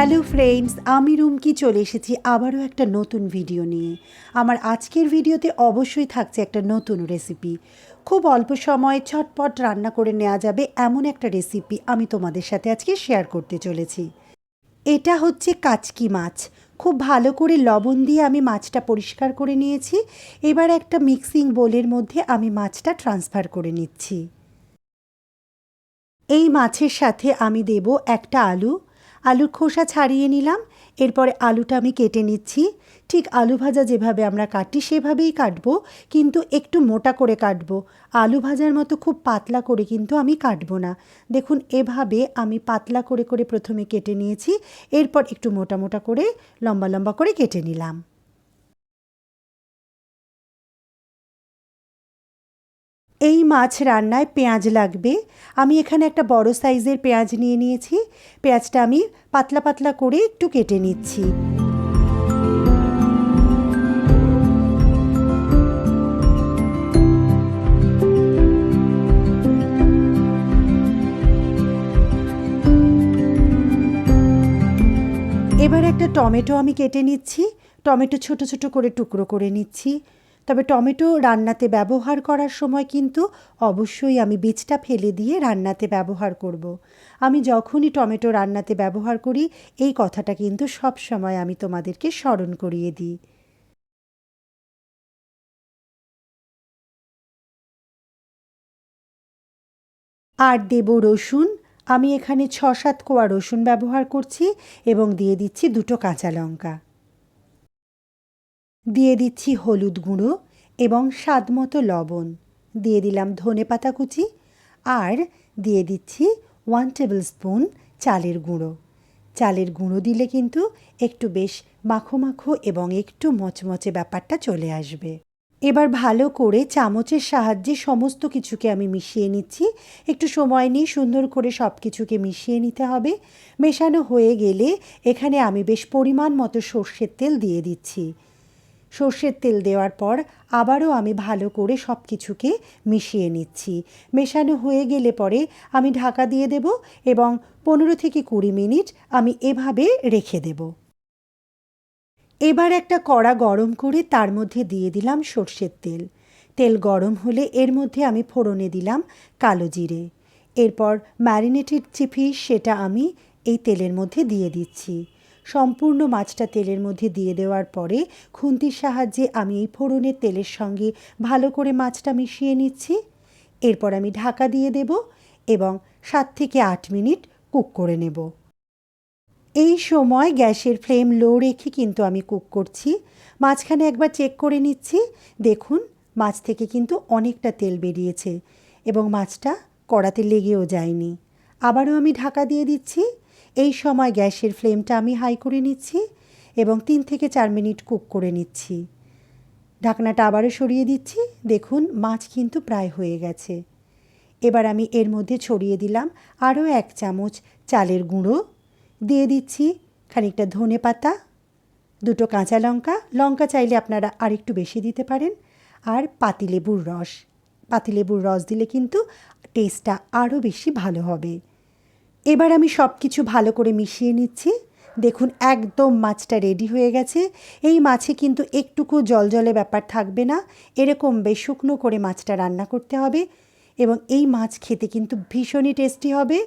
Hello friends, আমি রুমকি চলে এসেছি আবারও একটা নতুন ভিডিও নিয়ে। আমার আজকের ভিডিওতে অবশ্যই থাকছে একটা নতুন রেসিপি। খুব অল্প সময়ে ছটপট রান্না করে নেওয়া যাবে এমন একটা রেসিপি আমি তোমাদের সাথে আজকে শেয়ার করতে চলেছি। এটা হচ্ছে কাচকি মাছ। খুব ভালো করে লবণ দিয়ে আমি মাছটা পরিষ্কার করে নিয়েছি। এবার একটা মিক্সিং বোলের মধ্যে আমি মাছটা ট্রান্সফার করে নিচ্ছি। এই মাছের সাথে আমি দেব একটা আলু আলুর খোসা ছাড়িয়ে নিলাম। এরপরে আলুটা আমি কেটে নিচ্ছি। ঠিক আলু ভাজা যেভাবে আমরা কাটি সেভাবেই কাটবো, কিন্তু একটু মোটা করে কাটবো। আলু ভাজার মতো খুব পাতলা করে কিন্তু আমি কাটবো না। দেখুন, এভাবে আমি পাতলা করে করে প্রথমে কেটে নিয়েছি। এরপর একটু মোটা মোটা করে, লম্বা লম্বা করে কেটে নিলাম। এই মাছ রান্নায় পেঁয়াজ লাগবে। আমি এখানে একটা বড় সাইজের পেঁয়াজ নিয়ে নিয়েছি। পেঁয়াজটা আমি পাতলা পাতলা করে একটু কেটে নিচ্ছি। এবার একটা টমেটো আমি কেটে নিচ্ছি। টমেটো ছোট ছোট করে টুকরো করে নিচ্ছি। তবে টমেটো রান্নাতে ব্যবহার করার সময় কিন্তু অবশ্যই আমি বীজটা ফেলে দিয়ে রান্নাতে ব্যবহার করব। আমি যখনই টমেটো রান্নাতে ব্যবহার করি, এই কথাটা কিন্তু সব সময় আমি তোমাদেরকে স্মরণ করিয়ে দিই। আর দেব রসুন। আমি এখানে ছ সাত কোয়া রসুন ব্যবহার করছি এবং দিয়ে দিচ্ছি দুটো কাঁচা লঙ্কা। দিয়ে দিচ্ছি হলুদ গুঁড়ো এবং স্বাদ মতো লবণ। দিয়ে দিলাম ধনে পাতা কুচি আর দিয়ে দিচ্ছি ওয়ান টেবিল স্পুন চালের গুঁড়ো। চালের গুঁড়ো দিলে কিন্তু একটু বেশ মাখো মাখো এবং একটু মচমচে ব্যাপারটা চলে আসবে। এবার ভালো করে চামচের সাহায্যে সমস্ত কিছুকে আমি মিশিয়ে নিচ্ছি। একটু সময় নিয়ে সুন্দর করে সব কিছুকে মিশিয়ে নিতে হবে। মেশানো হয়ে গেলে এখানে আমি বেশ পরিমাণ মতো সর্ষের তেল দিয়ে দিচ্ছি। সর্ষের তেল দেওয়ার পর আবারও আমি ভালো করে সব কিছুকে মিশিয়ে নিচ্ছি। মেশানো হয়ে গেলে পরে আমি ঢাকা দিয়ে দেব এবং পনেরো থেকে কুড়ি মিনিট আমি এভাবে রেখে দেব। এবার একটা কড়া গরম করে তার মধ্যে দিয়ে দিলাম সর্ষের তেল। তেল গরম হলে এর মধ্যে আমি ফোড়নে দিলাম কালো জিরে। এরপর ম্যারিনেটেড চিপি সেটা আমি এই তেলের মধ্যে দিয়ে দিচ্ছি। সম্পূর্ণ মাছটা তেলের মধ্যে দিয়ে দেওয়ার পরে খুন্তির সাহায্যে আমি এই ফোড়নের তেলের সঙ্গে ভালো করে মাছটা মিশিয়ে নিচ্ছি। এরপর আমি ঢাকা দিয়ে দেব এবং সাত থেকে আট মিনিট কুক করে নেব। এই সময় গ্যাসের ফ্লেম লো রেখে কিন্তু আমি কুক করছি। মাঝখানে একবার চেক করে নিচ্ছি। দেখুন, মাছ থেকে কিন্তু অনেকটা তেল বেরিয়েছে এবং মাছটা কড়াতে লেগেও যায়নি। আবারও আমি ঢাকা দিয়ে দিচ্ছি। এই সময় গ্যাসের ফ্লেমটা আমি হাই করে নিচ্ছি এবং তিন থেকে চার মিনিট কুক করে নিচ্ছি। ঢাকনাটা আবারও সরিয়ে দিচ্ছি। দেখুন, মাছ কিন্তু প্রায় হয়ে গেছে। এবার আমি এর মধ্যে ছড়িয়ে দিলাম আরও এক চামচ চালের গুঁড়ো। দিয়ে দিচ্ছি খানিকটা ধনে পাতা, দুটো কাঁচা লঙ্কা। লঙ্কা চাইলে আপনারা আরেকটু বেশি দিতে পারেন। আর পাতিলেবুর রস। পাতিলেবুর রস দিলে কিন্তু টেস্টটা আরও বেশি ভালো হবে। এবার আমি সব কিছু ভালো করে মিশিয়ে নিচ্ছি। দেখুন, একদম মাছটা রেডি হয়ে গেছে। এই মাছে কিন্তু একটুকু জল জলে ব্যাপার থাকবে না। এরকম বেশ শুকনো করে মাছটা রান্না করতে হবে এবং এই মাছ খেতে কিন্তু ভীষণই টেস্টি হবে।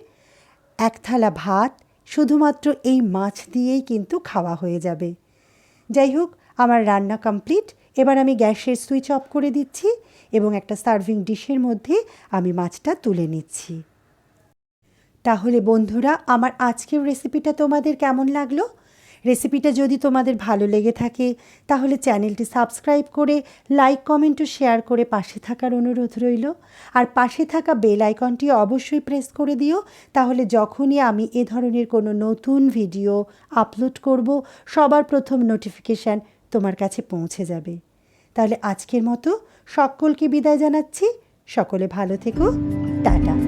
এক থালা ভাত শুধুমাত্র এই মাছ দিয়েই কিন্তু খাওয়া হয়ে যাবে। যাই হোক, আমার রান্না কমপ্লিট এবার আমি গ্যাসের সুইচ অফ করে দিচ্ছি এবং একটা সার্ভিং ডিশের মধ্যে আমি মাছটা তুলে নিচ্ছি। তাহলে বন্ধুরা, আমার আজকের রেসিপিটা তোমাদের কেমন লাগল? রেসিপিটা যদি তোমাদের ভালো লেগে থাকে, তাহলে চ্যানেলটি সাবস্ক্রাইব করে লাইক কমেন্ট ও শেয়ার করে পাশে থাকার অনুরোধ রইল। আর পাশে থাকা বেল আইকনটি অবশ্যই প্রেস করে দিও, তাহলে যখনই আমি এ ধরনের কোনো নতুন ভিডিও আপলোড করব, সবার প্রথম নোটিফিকেশান তোমার কাছে পৌঁছে যাবে। তাহলে আজকের মতো সকলকে বিদায় জানাচ্ছি। সকলে ভালো থেকো। টাটা।